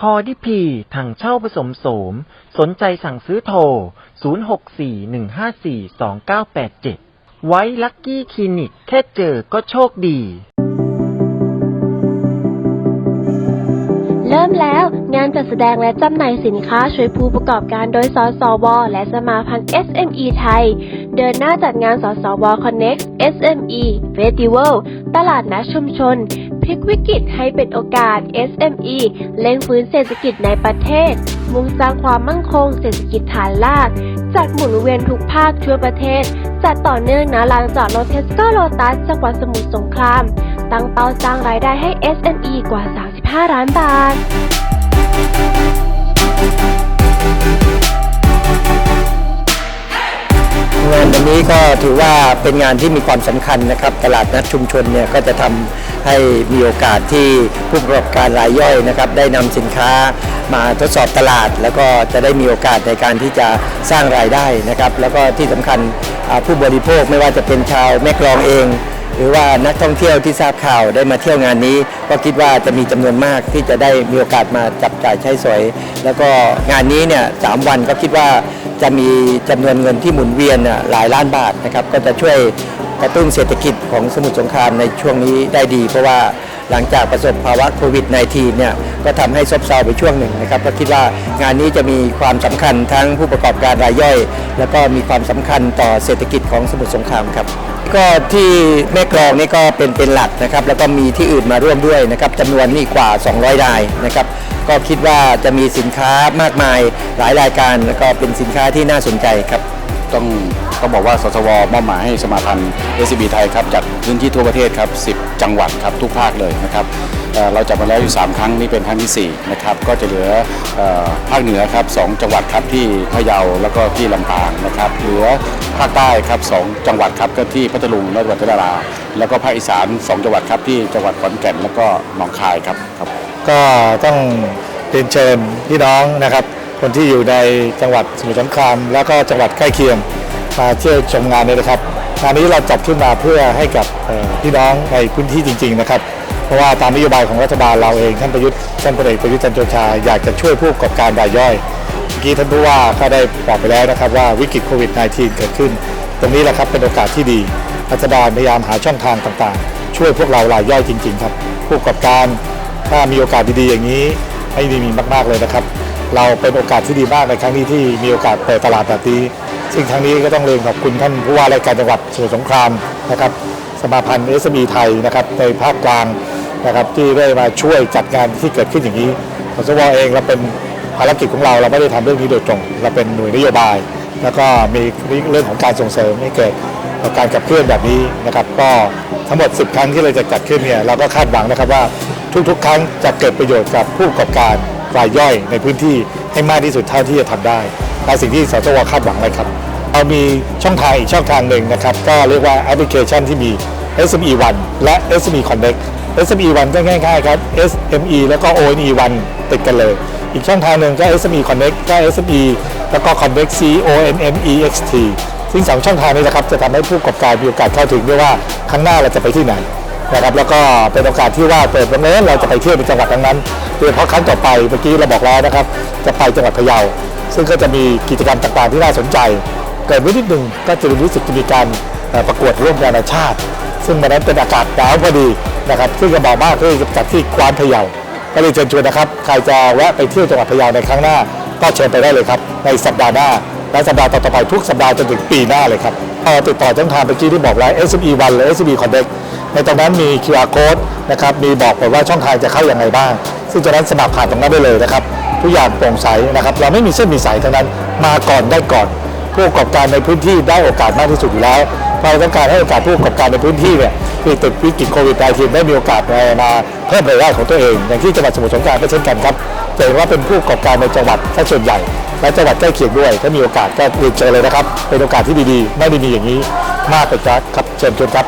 คอดิพีถังเช่าผสมโสม สนใจสั่งซื้อโทร 0641542987 ไว้ลักกี้คลินิก แค่เจอก็โชคดี ริ่มแล้ว งานจัดแสดงและจำหน่ายสินค้าช่วยผู้ประกอบการโดยสสว และสมาพันธ์ SME ไทย เดินหน้าจัดงานสสว Connect SME Festival ตลาดนัดชุมชน พลิกวิกฤตให้เป็นโอกาส SME เร่งฟื้นเศรษฐกิจในประเทศ มุ่งสร้างความมั่งคงเศรษฐกิจฐานรากจัดหมุนเวียนทุกภาคทั่วประเทศ จัดต่อเนื่องณลานจอดรถเทสโก้โลตัสจังหวัดสมุทรสงคราม ตั้งเป้าสร้างรายได้ให้ SME กว่า 5 ล้านบาท งานวันนี้ก็ถือว่าเป็นงานที่มีความสำคัญนะครับ ตลาดนัดชุมชนเนี่ยก็จะทำให้มีโอกาสที่ผู้ประกอบการรายย่อยนะครับ ได้นำสินค้ามาทดสอบตลาด แล้วก็จะได้มีโอกาสในการที่จะสร้างรายได้นะครับ แล้วก็ที่สำคัญอ่าผู้บริโภคไม่ว่าจะเป็นชาวแม่กลองเอง หรือว่านักท่องเที่ยวที่ทราบข่าวได้มาเที่ยวงานนี้ ก็คิดว่าจะมีจำนวนมากที่จะได้มีโอกาสมาจับจ่ายใช้สอย แล้วก็งานนี้เนี่ยสามวันก็คิดว่าจะมีจำนวนเงินที่หมุนเวียนน่ะหลายล้านบาทนะครับก็จะช่วยกระตุ้นเศรษฐกิจของสมุทรสงครามในช่วงนี้ได้ดี เพราะว่าหลังจากประสบภาวะโควิด -19 เนี่ยก็ทำให้ซบเซาไปช่วงหนึ่งนะครับก็คิดว่างานนี้จะมีความสำคัญทั้งผู้ประกอบการรายย่อย แล้วก็มีความสำคัญต่อเศรษฐกิจของสมุทรสงครามครับ ก็ที่แม่กลองนี่ก็เป็นเป็นหลักนะครับ แล้วก็มีที่อื่นมาร่วมด้วยนะครับจำนวนนี่กว่า 200 รายนะครับ ก็คิดว่าจะมีสินค้ามากมายหลายรายการ แล้วก็เป็นสินค้าที่น่าสนใจครับ ต้องต้องบอกว่าสสวมอบหมายให้สมาพันธ์ s อ b ไทยครับจากพื้นที่ทั่วประเทศครับ 10 จังหวัดครับทุกภาคเลยนะครับ เราจัดมาแล้วอยู่ 3 ครั้งนี่เป็นครั้งที่ 4 นะครับ ก็จะเหลือภาคเหนือครับ2จังหวัดครับที่พะเยาแล้วก็ที่ลำปางนะครับเหลือภาคใต้ครับ2จังหวัดครับก็ที่พัทลุงและจังหวัดยะลาแล้วก็ภาคอีสาน 2 จังหวัดครับที่จังหวัดขอนแก่นแล้วก็หนองคายครับครับก็ต้องเรียนเชิญพี่น้องนะครับ คนที่อยู่ในจังหวัดสมุทรสงครามแล้วก็จังหวัดใกล้เคียงมาเที่ยวชมงานนี้นะครับงานนี้เราจัดขึ้นมาเพื่อให้กับพี่น้องในพื้นที่จริง ๆนะครับ เพราะว่าตามนโยบายของรัฐบาลเราเองท่านประยุทธ์ท่านพลเอกประยุทธ์จันทร์โอชาอยากจะช่วยผู้ประกอบการรายย่อยเมื่อกี้ท่านผู้ว่าก็ได้บอกไปแล้วนะครับว่าวิกฤตโควิด -19 เกิดขึ้น ตรงนี้แหละครับเป็นโอกาสที่ดีรัฐบาลพยายามหาช่องทางต่างๆ ช่วยพวกเรารายย่อยจริง ๆ ครับ ผู้ประกอบการถ้ามีโอกาสดีๆอย่างนี้ให้ดีมีมากๆเลยนะครับ เราเป็นโอกาสที่ดีมากในครั้งนี้ที่มีโอกาสเปิดตลาดแบบนี้ซึ่งครั้งนี้ก็ต้องเรียนขอบคุณท่านผู้ว่าราชการจังหวัดสมุทรสงครามนะครับสมาพันธ์เอสบีไทยนะครับในภาคกลาง นะครับที่ได้มาช่วยจัดงานที่เกิดขึ้นอย่างนี้สวเองเราเป็นภารกิจของเราเราไม่ได้ทำเรื่องนี้โดยตรง เราเป็นหน่วยนโยบาย แล้วก็มีเรื่องของการส่งเสริมให้เกิดการขับเคลื่อนแบบนี้นะครับ ก็ทั้งหมด 10 ครั้งที่เราจะจัดขึ้นเนี่ยเราก็คาดหวังนะครับว่าทุกๆ ครั้งจะเกิดประโยชน์กับผู้ประกอบการรายย่อยในพื้นที่ให้มากที่สุดเท่าที่จะทำได้และสิ่งที่สจวคาดหวังเลยครับเรามีช่องทางอีกช่องทางหนึ่งนะครับ ก็เรียกว่าแอปพลิเคชันที่มี SME 1และ SME Connect SME 1ก็ง่ายๆครับ SME แล้วก็ ONE 1ติดกันเลย อีกช่องทางหนึ่งก็ SME Connect ก็ SME แล้วก็ Connect C O N N E X T ซึ่งสองช่องทางนี้นะครับจะทำให้ผู้ประกอบการมีโอกาสเข้าถึงด้วยว่าข้างหน้าเราจะไปที่ไหนนะครับแล้วก็เป็นโอกาสที่ว่าเปิดวันนี้เราจะไปเที่ยวในจังหวัดนั้นๆโดยเฉพาะครั้งต่อไปเมื่อกี้เราบอกแล้วนะครับ จะไปจังหวัดพะเยา ซึ่งก็จะมีกิจกรรมต่างๆที่น่าสนใจ เกิดไว้นิดหนึ่งก็จะรู้สึกจะมีการประกวดร่วมนานาชาติ ซึ่งวันนั้นเป็นอากาศหนาวพอดี นะครับซึ่งก็บอกมากที่จะจัดที่กวานพะเยาก็เลยเชิญชวนนะครับใครจะแวะไปเที่ยวจังหวัดพะเยาในครั้งหน้า ก็เชิญไปได้เลยครับ ในสัปดาห์หน้า และสัปดาห์ต่อๆไปทุกสัปดาห์จนถึงปีหน้าเลยครับติดต่อช่องทางเมื่อกี้ที่บอกแล้ว SME 1หรือ SME Connect ในตรงนั้นมี QR code นะครับมีบอกไปว่าช่องทางจะเข้าอย่างไรบ้าง ซึ่งจากนั้นสมัครผ่านตรงนั้นได้เลยนะครับทุกอย่างโปร่งใสนะครับเราไม่มีเส้นมีสายทั้งนั้นมาก่อนได้ก่อนผู้ประกอบการในพื้นที่ได้โอกาสมากที่สุดอยู่แล้ว เราต้องการให้โอกาสผู้ประกอบการในพื้นที่เนี่ยที่ติดวิกฤตโควิด -19 ได้มีโอกาสมาเพิ่มรายได้ของตัวเอง อย่างที่จังหวัดสมุทรสงครามก็เช่นกันครับเห็นว่าเป็นผู้ประกอบการในจังหวัดซะส่วนใหญ่ และจังหวัดใกล้เคียงด้วย ถ้ามีโอกาสก็เรียนเชิญเลยนะครับ เป็นโอกาสที่ดีๆ ไม่ได้มีอย่างนี้มากเลยครับครับเชิญชวนครับ